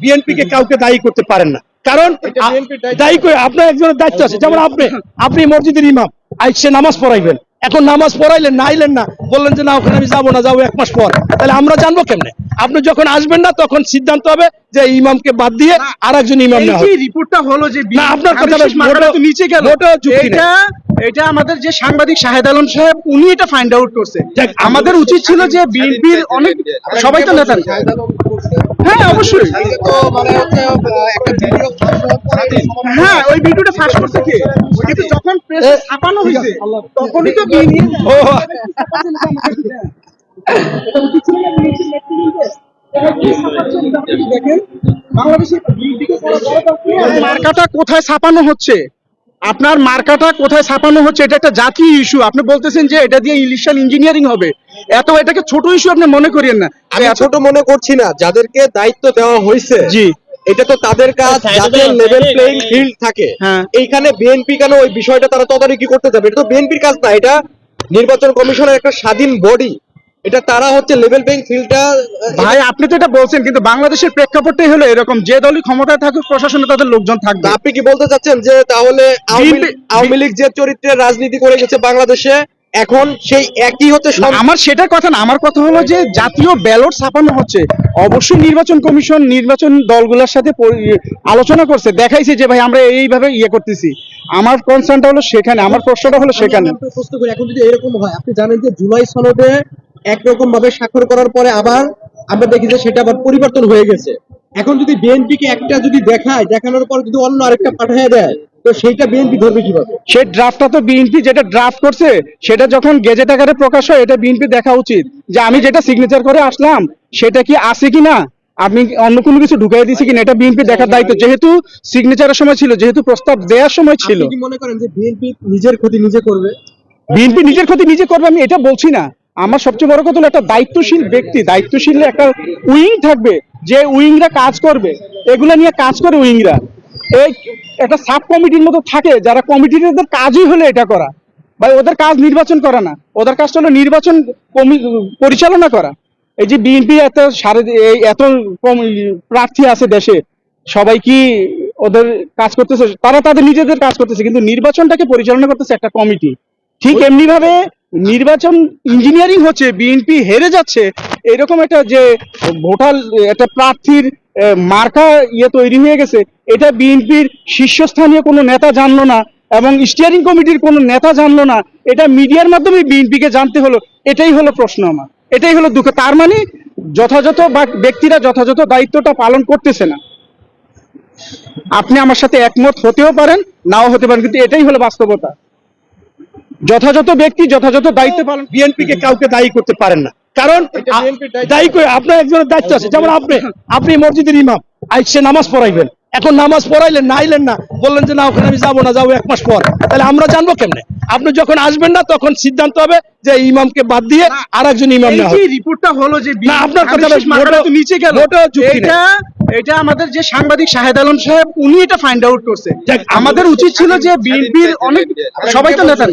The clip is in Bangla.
বিএনপি কে কাউকে দায়ী করতে পারেন না। কারণ। দায়ী করে আপনার একজনের দায়িত্ব আছে। যেমন আপনি আপনি মসজিদের ইমাম আইসে নামাজ পড়াইবেন। এখন নামাজ পড়াইলেন না আইলেন না বললেন যে না ওখানে আমি যাব না যাব এক মাস পর। তাহলে আমরা জানব কেমনে? আপনি যখন আসবেন না তখন সিদ্ধান্ত হবে যে ইমামকে বাদ দিয়ে আর একজন ইমাম রিপোর্টটা হলো যে না, আপনার কথা নিচে গেল। এটা আমাদের যে সাংবাদিক শাহেদ আলম সাহেব উনি এটা ফাইন্ড আউট করছে। আমাদের উচিত ছিল যে বিএনপির অনেক সবাই তো নেতা। হ্যাঁ অবশ্যই। হ্যাঁ ওই ভিডিওটা ফাঁস করছে কে? কিন্তু যখন প্রেসে ছাপানো হয়েছে তখনই তো মার্কাটা কোথায় ছাপানো হচ্ছে? আপনার মার্কাটা কোথায় ছাপানো হচ্ছে? এটা একটা জাতীয় ইস্যু আপনি বলতেছেন যে এটা দিয়ে ইলিশাল ইঞ্জিনিয়ারিং হবে। এত এটাকে ছোট ইস্যু আপনি মনে করিয়েন না। আমি ছোট মনে করছি না যাদেরকে দায়িত্ব দেওয়া হয়েছে জি। এটা তো তাদের কাজ যাতে লেভেল প্লেইং ফিল্ড থাকে। হ্যাঁ। এইখানে বিএনপি কেন ওই বিষয়টা তারা তদারকি করতে যাবে? এটা তো বিএনপির কাজ না এটা নির্বাচন কমিশনের একটা স্বাধীন বডি এটা তারা হচ্ছে লেভেল প্লেইং ফিল্ডটা ভাই আপনি তো এটা বলছেন কিন্তু বাংলাদেশের প্রেক্ষাপটটাই হলো এরকম। যে দলই ক্ষমতায় থাকুক প্রশাসনে তাদের লোকজন থাকবে। আপনি কি বলতে চাচ্ছেন যে তাহলে আওয়ামী আওয়ামী লীগ যে চরিত্রের রাজনীতি করে গেছে বাংলাদেশে এখন সেই একই হচ্ছে আমার সেটা কথা না আমার কথা হলো যে জাতীয় ব্যালট ছাপানো হচ্ছে। অবশ্যই নির্বাচন কমিশন নির্বাচন দলগুলোর সাথে আলোচনা করছে দেখাইছে যে ভাই আমরা এইভাবে ইয়ে করতেছি। আমার কনসার্নটা হলো সেখানে আমার প্রশ্নটা হলো সেখানে। এখন যদি এরকম হয় আপনি জানেন যে জুলাই সনদে একরকম ভাবে স্বাক্ষর করার পরে আবার আমরা দেখি যে সেটা আবার পরিবর্তন হয়ে গেছে। এখন যদি বিএনপিকে একটা যদি দেখায় দেখানোর পর যদি অন্য আরেকটা পাঠিয়ে দেয় তো সেইটা বিএনপি ধরবে কীভাবে? সেই ড্রাফটটা তো বিএনপি যেটা ড্রাফট করছে সেটা যখন গেজেট আকারে প্রকাশ হয় এটা বিএনপি দেখা উচিত। যে আমি যেটা সিগনেচার করে আসলাম সেটা কি আছে কিনা? আমি অন্য কোনো কিছু ঢুকাই দিয়েছি কিনা এটা বিএনপি দেখার দায়িত্ব। যেহেতু সিগনেচারের সময় ছিল যেহেতু প্রস্তাব দেওয়ার সময় ছিল। আপনি কি মনে করেন যে বিএনপি নিজের ক্ষতি নিজে করবে? বিএনপি নিজের ক্ষতি নিজে করবে আমি এটা বলছি না। আমার সবচেয়ে বড় কথা হলো একটা দায়িত্বশীল ব্যক্তি। দায়িত্বশীল একটা উইং থাকবে যে উইংরা কাজ করবে। এগুলা নিয়ে কাজ করে উইংরা। এই একটা সাব কমিটির মতো থাকে যারা কমিটির কাজই হলো এটা করা। ভাই ওদের কাজ নির্বাচন করা না। ওদের কাজটা হলো নির্বাচন পরিচালনা করা। এই যে বিএনপি এত সারে এই এত কম প্রার্থী আছে দেশে সবাই কি ওদের কাজ করতেছে? তারা তাদের নিজেদের কাজ করতেছে কিন্তু নির্বাচনটাকে পরিচালনা করতেছে একটা কমিটি ঠিক এমনি ভাবে নির্বাচন ইঞ্জিনিয়ারিং হচ্ছে বিএনপি হেরে যাচ্ছে এরকম একটা যে ভোটার একটা প্রার্থীর মার্কা ইয়ে তৈরি হয়ে গেছে। এটা বিএনপির শীর্ষস্থানীয় কোনো নেতা জানলো না এবং স্টিয়ারিং কমিটির কোনো নেতা জানলো না। এটা মিডিয়ার মাধ্যমে বিএনপিকে জানতে হলো। এটাই হলো প্রশ্ন আমার। এটাই হলো দুঃখ। তার মানে যথাযথ বা ব্যক্তিরা যথাযথ দায়িত্বটা পালন করতেছে না। আপনি আমার সাথে একমত হতেও পারেন, নাও হতে পারেন, কিন্তু এটাই হলো বাস্তবতা। যথাযথ ব্যক্তি যথাযথ দায়িত্ব পালন বিএনপিকে কাউকে দায়ী করতে পারেন না। কারণ। দায়ী করে আপনার একজনের দায়িত্ব আছে। যেমন আপনি আপনি মসজিদের ইমাম আইসে নামাজ পড়াইবেন। এখন নামাজ পড়াইলেন না আইলেন না বললেন যে না ওখানে আমি যাব না যাব এক মাস পর। তাহলে আমরা জানব কেমনে? আপনি যখন আসবেন না তখন সিদ্ধান্ত হবে যে ইমামকে বাদ দিয়ে আর একজন ইমাম রিপোর্টটা হলো যে না, আপনার কথা নিচে গেল। এটা আমাদের যে সাংবাদিক শাহেদ আলম সাহেব উনি এটা ফাইন্ড আউট করছে। আমাদের উচিত ছিল যে বিএনপির অনেক সবাই তো নেতা